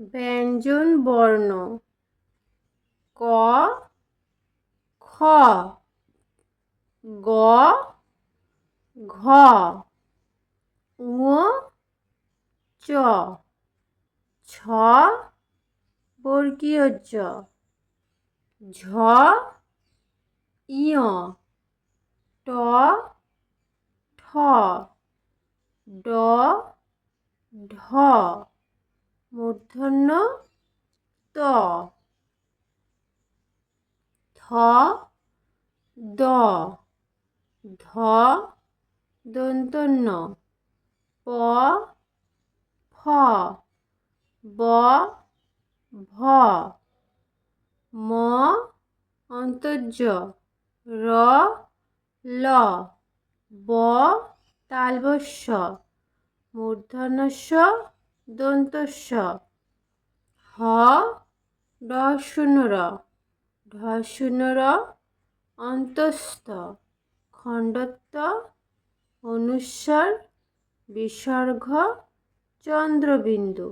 ব্যঞ্জন বর্ণ। ক, খ, গ, ঘ, ঙ, চ, ছ, বর্গীয় জ ঝ ইয় ট, ঠ, ড, ঢ। মূর্ধন্য ত। থ দ। ধ, দন্তন্য। প, ফ, ব, ভ। ম, অন্তর্য। র, ল। ব তালবস্য মূর্ধন্যস্য দন্তস্য হ ড শূন্য র। ঢ অন্তস্থ। খণ্ডত্ব অনুস্বর বিসর্গ চন্দ্রবিন্দু।